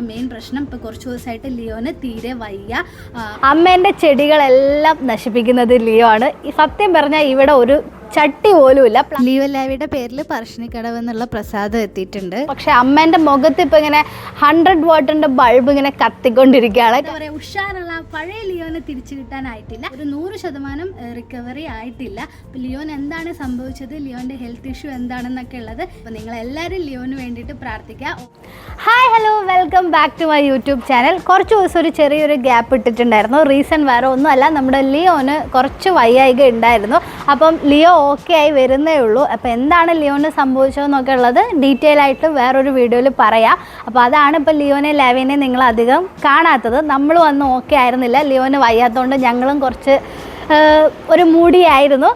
തന്നെയാണ് മെയിൻ പ്രശ്നം. ഇപ്പോൾ കുറച്ച് ദിവസമായിട്ട് ലിയോന് തീരെ വയ്യ. അമ്മേന്റെ ചെടികളെല്ലാം നശിപ്പിക്കുന്നത് ലിയോ ആണ്. സത്യം പറഞ്ഞാൽ ഇവിടെ ഒരു ചട്ടി പോലുമില്ല. ഇല്ല ലിയോ ലാവിയുടെ പേരിൽ പറശ്ശിനിക്കടവ് എന്നുള്ള പ്രസാദം എത്തിയിട്ടുണ്ട്. പക്ഷെ അമ്മേന്റെ മുഖത്ത് ഇപ്പൊ ഇങ്ങനെ ഹൺഡ്രഡ് വാട്ടിന്റെ ബൾബ് ഇങ്ങനെ കത്തിക്കൊണ്ടിരിക്കുകയാണ്. എന്താ ഉഷാറുള്ള പഴയ ലിയോനെ തിരിച്ചു കിട്ടാനായിട്ടില്ല. ഒരു നൂറ് ശതമാനം റിക്കവറി ആയിട്ടില്ല. അപ്പോൾ ലിയോൻ എന്താണ് സംഭവിച്ചത്? ലിയോന്റെ ഹെൽത്ത് ഇഷ്യൂ എന്താണെന്നൊക്കെ ഉള്ളത് അപ്പോൾ നിങ്ങൾ എല്ലാവരും ലിയോന് വേണ്ടിയിട്ട് പ്രാർത്ഥിക്കുക hi hello welcome back to my YouTube channel കുറച്ച് ദിവസം ഒരു ചെറിയൊരു ഗ്യാപ്പ് ഇട്ടിട്ടുണ്ടായിരുന്നു. റീസൺ വേറെ ഒന്നുമല്ല. നമ്മുടെ ലിയോന് കുറച്ച് വയ്യായിക ഉണ്ടായിരുന്നു. അപ്പം ലിയോ ഓക്കെ ആയി വരുന്നേ ഉള്ളൂ. അപ്പോൾ എന്താണ് ലിയോന് സംഭവിച്ചതെന്നൊക്കെ ഉള്ളത് ഡീറ്റെയിൽ ആയിട്ട് വേറൊരു വീഡിയോയിൽ പറയാം. അപ്പോൾ അതാണ് ഇപ്പോൾ ലിയോനെ ലാവിനെ നിങ്ങൾ അധികം കാണാത്തത്. നമ്മൾ വന്ന് ഓക്കെ ആയിരുന്നില്ല. ലിയോന് വയ്യാത്തതുകൊണ്ട് ഞങ്ങളും കുറച്ച് ഒരു മൂടിയായിരുന്നു.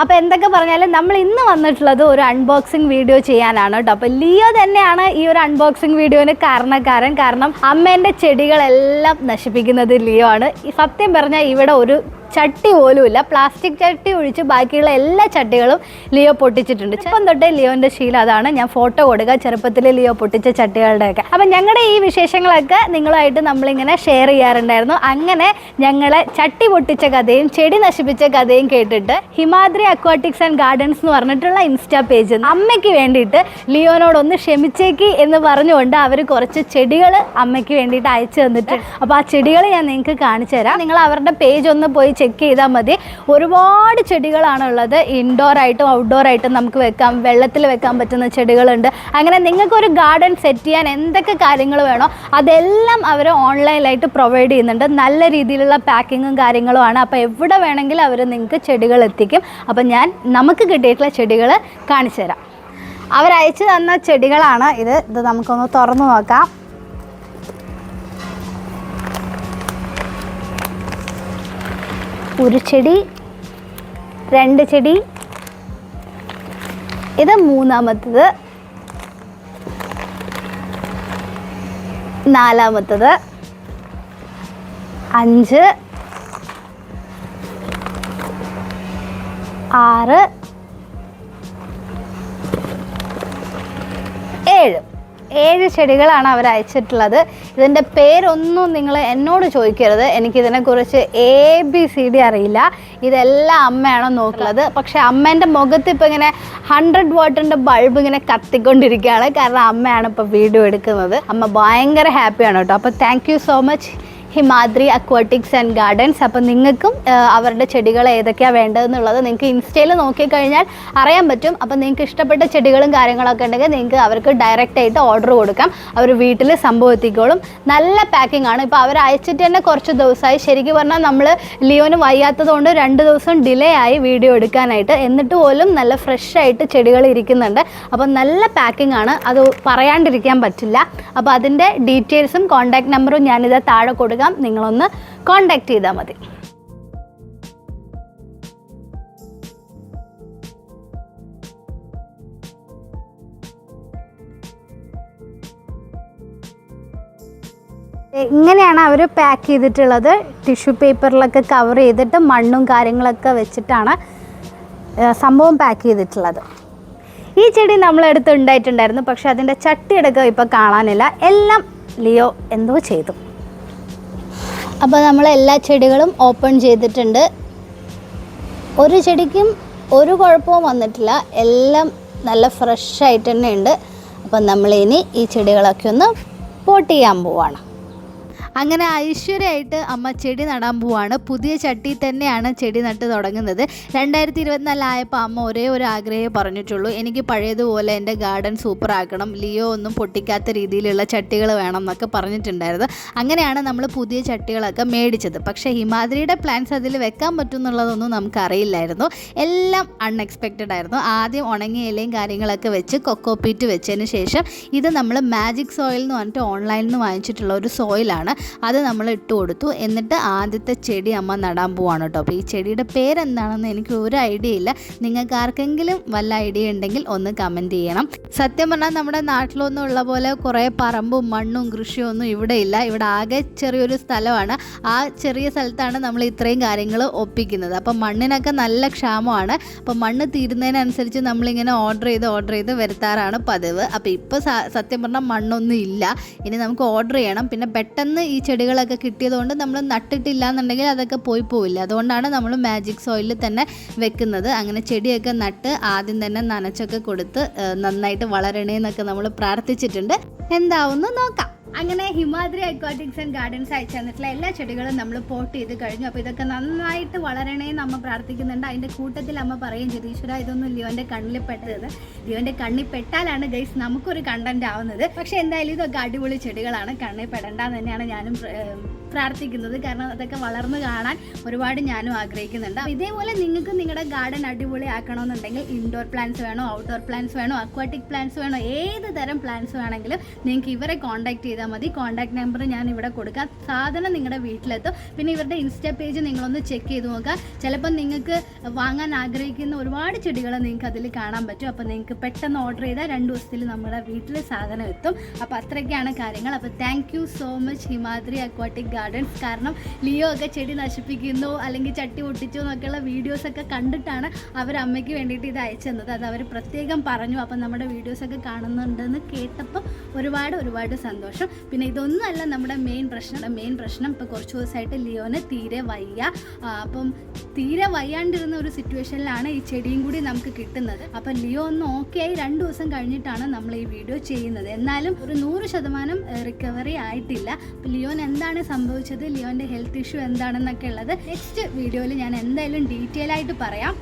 അപ്പോൾ എന്തൊക്കെ പറഞ്ഞാലും നമ്മൾ ഇന്ന് വന്നിട്ടുള്ളത് ഒരു അൺബോക്സിങ് വീഡിയോ ചെയ്യാനാണ് കേട്ടോ. അപ്പോൾ ലിയോ തന്നെയാണ് ഈ ഒരു അൺബോക്സിങ് വീഡിയോന് കാരണക്കാരൻ. കാരണം അമ്മേന്റെ ചെടികളെല്ലാം നശിപ്പിക്കുന്നത് ലിയോ ആണ്. സത്യം പറഞ്ഞാൽ ഇവിടെ ഒരു ചട്ടി പോലുമില്ല. പ്ലാസ്റ്റിക് ചട്ടി ഒഴിച്ച് ബാക്കിയുള്ള എല്ലാ ചട്ടികളും ലിയോ പൊട്ടിച്ചിട്ടുണ്ട്. ചെറുപ്പം തൊട്ടേ ലിയോന്റെ ശീലം അതാണ്. ഞാൻ ഫോട്ടോ കൊടുക്കുക ചെറുപ്പത്തിൽ ലിയോ പൊട്ടിച്ച ചട്ടികളുടെയൊക്കെ. അപ്പം ഞങ്ങളുടെ ഈ വിശേഷങ്ങളൊക്കെ നിങ്ങളുമായിട്ട് നമ്മളിങ്ങനെ ഷെയർ ചെയ്യാറുണ്ടായിരുന്നു. അങ്ങനെ ഞങ്ങളെ ചട്ടി പൊട്ടിച്ച കഥയും ചെടി നശിപ്പിച്ച കഥയും കേട്ടിട്ട് ഹിമാദ്രി അക്വാട്ടിക്സ് ആൻഡ് ഗാർഡൻസ് എന്ന് പറഞ്ഞിട്ടുള്ള ഇൻസ്റ്റാ പേജ് അമ്മയ്ക്ക് വേണ്ടിയിട്ട് ലിയോനോടൊന്ന് ക്ഷമിച്ചേക്ക് എന്ന് പറഞ്ഞുകൊണ്ട് അവർ കുറച്ച് ചെടികൾ അമ്മയ്ക്ക് വേണ്ടിയിട്ട് അയച്ചു തന്നിട്ട് അപ്പോൾ ആ ചെടികൾ ഞാൻ നിങ്ങൾക്ക് കാണിച്ചു തരാം. നിങ്ങൾ അവരുടെ പേജ് ഒന്ന് പോയി ചെക്ക് ചെയ്താൽ മതി. ഒരുപാട് ചെടികളാണ് ഉള്ളത് ഇൻഡോർ ആയിട്ടും ഔട്ട്ഡോർ ആയിട്ടും നമുക്ക് വെക്കാം. വെള്ളത്തിൽ വെക്കാൻ പറ്റുന്ന ചെടികളുണ്ട്. അങ്ങനെ നിങ്ങൾക്കൊരു ഗാർഡൻ സെറ്റ് ചെയ്യാൻ എന്തൊക്കെ കാര്യങ്ങൾ വേണോ അതെല്ലാം അവർ ഓൺലൈനായിട്ട് പ്രൊവൈഡ് ചെയ്യുന്നുണ്ട്. നല്ല രീതിയിലുള്ള പാക്കിങ്ങും കാര്യങ്ങളുമാണ് അപ്പോൾ എവിടെ വേണമെങ്കിലും അവർ നിങ്ങൾക്ക് ചെടികൾ എത്തിക്കും. അപ്പം ഞാൻ നമുക്ക് കിട്ടിയിട്ടുള്ള ചെടികൾ കാണിച്ചു തരാം. അവരയച്ചു തന്ന ചെടികളാണ് ഇത്. ഇത് നമുക്കൊന്ന് തുറന്നു നോക്കാം. ഒരു ചെടി രണ്ട് ചെടി. ഇത് മൂന്നാമത്തത്. നാലാമത്തത്. അഞ്ച്. ആറ്. ഏഴ്. ഏഴ് ചെടികളാണ് അവർ അയച്ചിട്ടുള്ളത്. ഇതിന്റെ പേരൊന്നും നിങ്ങൾ എന്നോട് ചോദിക്കരുത്. എനിക്കിതിനെക്കുറിച്ച് എ ബി സി ഡി അറിയില്ല. ഇതെല്ലാം അമ്മയാണോ നോക്കുന്നത്. പക്ഷേ അമ്മേന്റെ മുഖത്ത് ഇപ്പോൾ ഇങ്ങനെ ഹൺഡ്രഡ് വാട്ടിന്റെ ബൾബ് ഇങ്ങനെ കത്തിക്കൊണ്ടിരിക്കുകയാണ്. കാരണം അമ്മയാണ് ഇപ്പോൾ വീഡിയോ എടുക്കുന്നത്. അമ്മ ഭയങ്കര ഹാപ്പിയാണ് കേട്ടോ. അപ്പോൾ thank so much Himadri aquatics and gardens അപ്പം നിങ്ങൾക്കും അവരുടെ ചെടികൾ ഏതൊക്കെയാണ് വേണ്ടതെന്നുള്ളത് നിങ്ങൾക്ക് ഇൻസ്റ്റയിൽ നോക്കിക്കഴിഞ്ഞാൽ അറിയാൻ പറ്റും. അപ്പം നിങ്ങൾക്ക് ഇഷ്ടപ്പെട്ട ചെടികളും കാര്യങ്ങളൊക്കെ ഉണ്ടെങ്കിൽ നിങ്ങൾക്ക് അവർക്ക് ഡയറക്റ്റ് ആയിട്ട് ഓർഡർ കൊടുക്കാം. അവർ വീട്ടിൽ സംഭവം എത്തിക്കോളും നല്ല പാക്കിംഗ് ആണ്. ഇപ്പോൾ അവർ അയച്ചിട്ട് തന്നെ കുറച്ച് ദിവസമായി. ശരിക്കും പറഞ്ഞാൽ നമ്മൾ ലിയോന് വയ്യാത്തതുകൊണ്ട് രണ്ട് ദിവസം ഡിലേ ആയി വീഡിയോ എടുക്കാനായിട്ട്. എന്നിട്ട് പോലും നല്ല ഫ്രഷ് ആയിട്ട് ചെടികൾ ഇരിക്കുന്നുണ്ട്. അപ്പം നല്ല പാക്കിംഗ് ആണ്. അത് പറയാണ്ടിരിക്കാൻ പറ്റില്ല. അപ്പോൾ അതിന്റെ ഡീറ്റെയിൽസും കോൺടാക്ട് നമ്പറും ഞാനിത് താഴെ കൊടുക്കാം നിങ്ങളൊന്ന് കോൺടാക്ട് ചെയ്താൽ മതി. ഇങ്ങനെയാണ് അവർ പാക്ക് ചെയ്തിട്ടുള്ളത്? ടിഷ്യൂ പേപ്പറിലൊക്കെ കവർ ചെയ്തിട്ട് മണ്ണും കാര്യങ്ങളൊക്കെ വെച്ചിട്ടാണ് സംഭവം പാക്ക് ചെയ്തിട്ടുള്ളത്. ഈ ചെടി നമ്മളെടുത്ത് ഉണ്ടായിട്ടുണ്ടായിരുന്നു. പക്ഷെ അതിന്റെ ചട്ടിയടക്കം ഇപ്പോൾ കാണാനില്ല. എല്ലാം ലിയോ എന്തോ ചെയ്തു. അപ്പോൾ നമ്മൾ എല്ലാ ചെടികളും ഓപ്പൺ ചെയ്തിട്ടുണ്ട്. ഒരു ചെടിക്കും ഒരു കുഴപ്പവും വന്നിട്ടില്ല. എല്ലാം നല്ല ഫ്രഷ് ആയിട്ട് തന്നെ ഉണ്ട്. അപ്പം നമ്മളിനി ഈ ചെടികളൊക്കെ ഒന്ന് പോട്ട് ചെയ്യാൻ പോവാണ്. അങ്ങനെ ഐശ്വര്യമായിട്ട് അമ്മ ചെടി നടാൻ പോവാണ്. പുതിയ ചട്ടി തന്നെയാണ് ചെടി നട്ട് തുടങ്ങുന്നത്. രണ്ടായിരത്തി ഇരുപത്തിനാലായപ്പോൾ അമ്മ ഒരേ ഒരു ആഗ്രഹമേ പറഞ്ഞിട്ടുള്ളൂ. എനിക്ക് പഴയതുപോലെ എന്റെ ഗാർഡൻ സൂപ്പർ ആക്കണം. ലിയോ ഒന്നും പൊട്ടിക്കാത്ത രീതിയിലുള്ള ചട്ടികൾ വേണം എന്നൊക്കെ പറഞ്ഞിട്ടുണ്ടായിരുന്നു. അങ്ങനെയാണ് നമ്മൾ പുതിയ ചട്ടികളൊക്കെ മേടിച്ചത്. പക്ഷേ ഹിമാദ്രിയുടെ പ്ലാൻസ് അതിൽ വെക്കാൻ പറ്റും എന്നുള്ളതൊന്നും നമുക്കറിയില്ലായിരുന്നു. എല്ലാം അൺഎക്സ്പെക്റ്റഡ് ആയിരുന്നു. ആദ്യം ഉണങ്ങിയ ഇലയും കാര്യങ്ങളൊക്കെ വെച്ച് കൊക്കോപ്പീറ്റ് വെച്ചതിന് ശേഷം ഇത് നമ്മൾ മാജിക് സോയിൽ എന്ന് പറഞ്ഞിട്ട് ഓൺലൈനിൽ നിന്ന് വാങ്ങിച്ചിട്ടുള്ള ഒരു സോയിലാണ്. അത് നമ്മൾ ഇട്ട് കൊടുത്തു. എന്നിട്ട് ആദ്യത്തെ ചെടി അമ്മ നടാൻ പോവാണ് കേട്ടോ അപ്പോൾ ഈ ചെടിയുടെ പേരെന്താണെന്ന് എനിക്ക് ഒരു ഐഡിയ ഇല്ല. നിങ്ങൾക്ക് ആർക്കെങ്കിലും വല്ല ഐഡിയ ഉണ്ടെങ്കിൽ ഒന്ന് കമന്റ് ചെയ്യണം. സത്യം പറഞ്ഞാൽ നമ്മുടെ നാട്ടിലൊന്നും ഉള്ള പോലെ കുറേ പറമ്പും മണ്ണും കൃഷിയും ഒന്നും ഇവിടെ ഇല്ല. ഇവിടെ ആകെ ചെറിയൊരു സ്ഥലമാണ്. ആ ചെറിയ സ്ഥലത്താണ് നമ്മൾ ഇത്രയും കാര്യങ്ങൾ ഒപ്പിക്കുന്നത്. അപ്പം മണ്ണിനൊക്കെ നല്ല ക്ഷാമമാണ്. അപ്പം മണ്ണ് തീരുന്നതിനനുസരിച്ച് നമ്മളിങ്ങനെ ഓർഡർ ചെയ്ത് ഓർഡർ ചെയ്ത് വരുത്താറാണ് പതിവ്. അപ്പോൾ ഇപ്പോൾ സത്യം പറഞ്ഞാൽ മണ്ണൊന്നും ഇല്ല. ഇനി നമുക്ക് ഓർഡർ ചെയ്യണം. പിന്നെ പെട്ടെന്ന് ഈ ചെടികളൊക്കെ കിട്ടിയതുകൊണ്ട് നമ്മൾ നട്ടിട്ടില്ല എന്നുണ്ടെങ്കിൽ അതൊക്കെ പോയി പോവില്ല. അതുകൊണ്ടാണ് നമ്മൾ മാജിക് സോയിലിൽ തന്നെ വെക്കുന്നത്. അങ്ങനെ ചെടിയൊക്കെ നട്ട് ആദ്യം തന്നെ നനച്ചൊക്കെ കൊടുത്ത് നന്നായിട്ട് വളരണേന്നൊക്കെ നമ്മൾ പ്രാർത്ഥിച്ചിട്ടുണ്ട്. എന്താവുമെന്ന് നോക്കാം. അങ്ങനെ ഹിമാദ്രി അക്വാട്ടിക്സ് ആൻഡ് ഗാർഡൻസ് അയച്ചു തന്നിട്ടുള്ള എല്ലാ ചെടികളും നമ്മൾ പോട്ട് ചെയ്ത് കഴിഞ്ഞു. അപ്പോൾ ഇതൊക്കെ നന്നായിട്ട് വളരണേന്ന് അമ്മ പ്രാർത്ഥിക്കുന്നുണ്ട്. അതിന്റെ കൂട്ടത്തിൽ അമ്മ പറയും ചെയ്തു ഈശ്വര ഇതൊന്നും ലിയോന്റെ കണ്ണിൽ പെട്ടത് ലിയോന്റെ കണ്ണിൽ പെട്ടാലാണ് ഗൈസ് നമുക്കൊരു കണ്ടന്റ് ആവുന്നത്. പക്ഷേ എന്തായാലും ഇതൊക്കെ അടിപൊളി ചെടികളാണ്. കണ്ണിൽ പെടണ്ടെന്ന് തന്നെയാണ് ഞാനും പ്രാർത്ഥിക്കുന്നത്. കാരണം അതൊക്കെ വളർന്നു കാണാൻ ഒരുപാട് ഞാനും ആഗ്രഹിക്കുന്നുണ്ട്. ഇതേപോലെ നിങ്ങൾക്ക് നിങ്ങളുടെ ഗാർഡൻ അടിപൊളി ആക്കണമെന്നുണ്ടെങ്കിൽ ഇൻഡോർ പ്ലാന്റ്സ് വേണോ ഔട്ട്ഡോർ പ്ലാന്റ്സ് വേണോ അക്വാട്ടിക് പ്ലാന്റ്സ് വേണോ ഏത് തരം പ്ലാന്റ്സ് വേണമെങ്കിലും നിങ്ങൾക്ക് ഇവരെ കോൺടാക്ട് ചെയ്താൽ മതി. കോൺടാക്ട് നമ്പർ ഞാൻ ഇവിടെ കൊടുക്കാം. സാധനം നിങ്ങളുടെ വീട്ടിലെത്തും. പിന്നെ ഇവരുടെ ഇൻസ്റ്റാ പേജ് നിങ്ങളൊന്ന് ചെക്ക് ചെയ്ത് നോക്കുക. ചിലപ്പോൾ നിങ്ങൾക്ക് വാങ്ങാൻ ആഗ്രഹിക്കുന്ന ഒരുപാട് ചെടികൾ നിങ്ങൾക്ക് അതിൽ കാണാൻ പറ്റും. അപ്പോൾ നിങ്ങൾക്ക് പെട്ടെന്ന് ഓർഡർ ചെയ്താൽ രണ്ട് ദിവസത്തിൽ നമ്മുടെ വീട്ടിൽ സാധനം എത്തും. അപ്പോൾ അത്രയൊക്കെയാണ് കാര്യങ്ങൾ. അപ്പോൾ thank so much Himadri aquatic gardens. കാരണം ലിയോ ഒക്കെ ചെടി നശിപ്പിക്കുന്നു അല്ലെങ്കിൽ ചട്ടി പൊട്ടിച്ചു എന്നൊക്കെയുള്ള വീഡിയോസൊക്കെ കണ്ടിട്ടാണ് അവർ അമ്മയ്ക്ക് വേണ്ടിയിട്ട് ഇത് അയച്ചു തന്നത്. അത് അവർ പ്രത്യേകം പറഞ്ഞു അപ്പം നമ്മുടെ വീഡിയോസൊക്കെ കാണുന്നുണ്ടെന്ന് കേട്ടപ്പോൾ ഒരുപാട് ഒരുപാട് സന്തോഷം. പിന്നെ ഇതൊന്നുമല്ല നമ്മുടെ മെയിൻ പ്രശ്നം. മെയിൻ പ്രശ്നം ഇപ്പോൾ കുറച്ച് ദിവസമായിട്ട് ലിയോന് തീരെ വയ്യ. അപ്പം തീരെ വയ്യാണ്ടിരുന്ന ഒരു സിറ്റുവേഷനിലാണ് ഈ ചെടിയും കൂടി നമുക്ക് കിട്ടുന്നത്. അപ്പം ലിയോ ഒന്ന് ഓക്കെ ആയി രണ്ട് ദിവസം കഴിഞ്ഞിട്ടാണ് നമ്മൾ ഈ വീഡിയോ ചെയ്യുന്നത്. എന്നാലും ഒരു നൂറ് ശതമാനം റിക്കവറി ആയിട്ടില്ല. അപ്പം ലിയോൻ എന്താണ് സംഭവിച്ചത് ലിയോന്റെ ഹെൽത്ത് ഇഷ്യൂ എന്താണെന്നൊക്കെ ഉള്ളത് നെക്സ്റ്റ് വീഡിയോയിൽ ഞാൻ എന്തായാലും ഡീറ്റെയിൽ ആയിട്ട് പറയാം.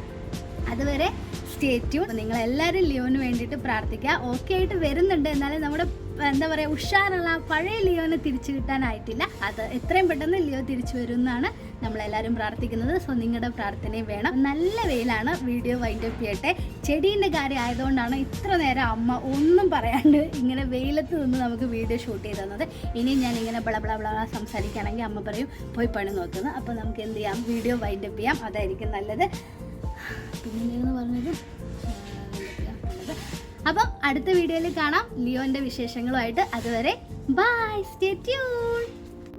അതുവരെ സ്റ്റേറ്റ്യൂ നിങ്ങൾ എല്ലാവരും ലിയോന് വേണ്ടിയിട്ട് പ്രാർത്ഥിക്കുക. ഓക്കെ ആയിട്ട് വരുന്നുണ്ട്. എന്നാലും നമ്മുടെ എന്താ പറയുക ഉഷാറുള്ള പഴയ ലിയോനെ തിരിച്ചു കിട്ടാനായിട്ടില്ല. അത് എത്രയും പെട്ടെന്ന് ലിയോ തിരിച്ചു വരും എന്നാണ് നമ്മളെല്ലാവരും പ്രാർത്ഥിക്കുന്നത്. സോ നിങ്ങളുടെ പ്രാർത്ഥനയും വേണം. നല്ല വെയിലാണ് വീഡിയോ വൈൻഡ് അപ്പ് ചെയ്യട്ടെ. ചെടീന്റെ കാര്യം ആയതുകൊണ്ടാണ് ഇത്ര നേരം അമ്മ ഒന്നും പറയാണ്ട് ഇങ്ങനെ വെയിലത്ത് നിന്ന് നമുക്ക് വീഡിയോ ഷൂട്ട് ചെയ്ത് തന്നത്. ഇനിയും ഞാൻ ഇങ്ങനെ ബള ബള ബള സംസാരിക്കുകയാണെങ്കിൽ അമ്മ പറയും പോയി പണി നോക്കുന്നത് അപ്പോൾ നമുക്ക് എന്ത് ചെയ്യാം? വീഡിയോ വൈൻഡ് അപ്പ് ചെയ്യാം. അതായിരിക്കും നല്ലത്. പിന്നെന്ന് പറഞ്ഞത് അപ്പം അടുത്ത വീഡിയോയിൽ കാണാം. ലിയോന്റെ വിശേഷങ്ങളുമായിട്ട്. അതുവരെ ബൈ സ്റ്റേ ട്യൂൺ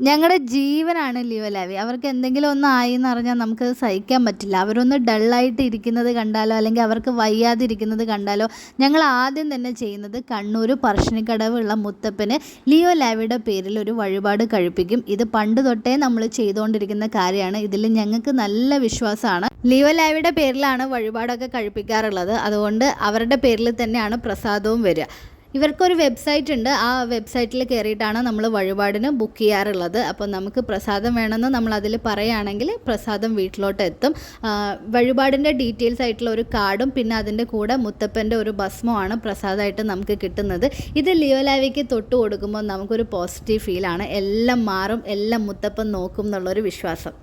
ഞങ്ങളുടെ ജീവനാണ് ലിയോ ലാവി. അവർക്ക് എന്തെങ്കിലും ഒന്ന് ആയി എന്ന് പറഞ്ഞാൽ നമുക്ക് സഹിക്കാൻ പറ്റില്ല. അവരൊന്ന് ഡള്ളായിട്ട് ഇരിക്കുന്നത് കണ്ടാലോ അല്ലെങ്കിൽ അവർക്ക് വയ്യാതിരിക്കുന്നത് കണ്ടാലോ ഞങ്ങൾ ആദ്യം തന്നെ ചെയ്യുന്നത് കണ്ണൂർ പറശ്ശിനിക്കടവുള്ള മുത്തപ്പന് ലിയോ ലാവിയുടെ പേരിൽ ഒരു വഴിപാട് കഴിപ്പിക്കും. ഇത് പണ്ട് തൊട്ടേ നമ്മൾ ചെയ്തുകൊണ്ടിരിക്കുന്ന കാര്യമാണ്. ഇതിൽ ഞങ്ങൾക്ക് നല്ല വിശ്വാസമാണ്. ലിയോ ലാവിയുടെ പേരിലാണ് വഴിപാടൊക്കെ കഴിപ്പിക്കാറുള്ളത്. അതുകൊണ്ട് അവരുടെ പേരിൽ തന്നെയാണ് പ്രസാദവും വരിക. ഇവർക്കൊരു വെബ്സൈറ്റ് ഉണ്ട്. ആ വെബ്സൈറ്റിൽ കയറിയിട്ടാണ് നമ്മൾ വഴിപാടിന് ബുക്ക് ചെയ്യാറുള്ളത്. അപ്പോൾ നമുക്ക് പ്രസാദം വേണമെന്ന് നമ്മൾ അതിൽ പറയുകയാണെങ്കിൽ പ്രസാദം വീട്ടിലോട്ട് എത്തും. വഴിപാടിന്റെ ഡീറ്റെയിൽസ് ആയിട്ടുള്ള ഒരു കാർഡും പിന്നെ അതിന്റെ കൂടെ മുത്തപ്പന്റെ ഒരു ഭസ്മമാണ് പ്രസാദമായിട്ട് നമുക്ക് കിട്ടുന്നത്. ഇത് ലിയോലാവിക്ക് തൊട്ട് കൊടുക്കുമ്പോൾ നമുക്കൊരു പോസിറ്റീവ് ഫീലാണ് എല്ലാം മാറും എല്ലാം മുത്തപ്പൻ നോക്കും എന്നുള്ളൊരു വിശ്വാസം.